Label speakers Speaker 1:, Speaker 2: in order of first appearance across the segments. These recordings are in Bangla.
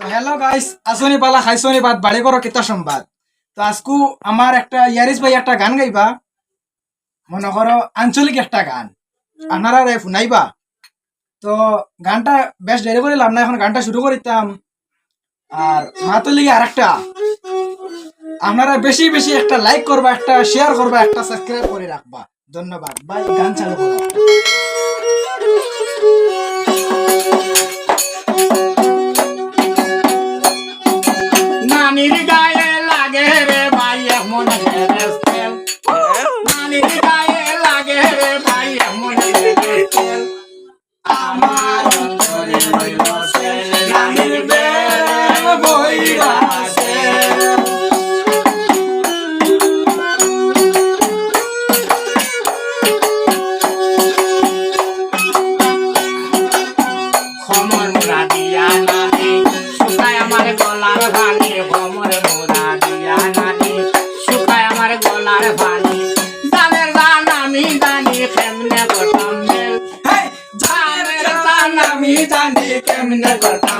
Speaker 1: তো হ্যালো গাইস আসনি পালা খাইছনি বাদ বাড়ি করো কিতা সংবাদ? তো আজকু আমার একটা ইয়ারিস ভাই একটা গান গাইবা। মনে করো আঞ্চলিক একটা গান। আপনারা রে শুনাইবা। তো গানটা বেশ দেরি করে লাভ না এখন গানটা শুরু করিতাম আর মাতুর লিগে আর একটা আপনারা বেশি বেশি একটা লাইক করবা একটা শেয়ার করবা একটা সাবস্ক্রাইব করে রাখবা। ধন্যবাদ। বাই গান চালু করো।
Speaker 2: আমার para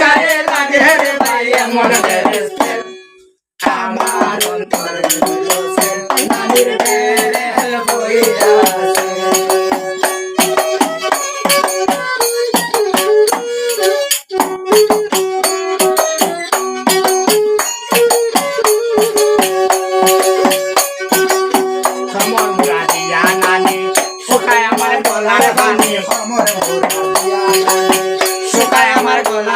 Speaker 2: গায়ে লাগে রে ভাই এমন ড্রেসেল আমার অন্তরে ড্রেসেল নানির বেরেল বইরা খমর মুরা দিয়া নানি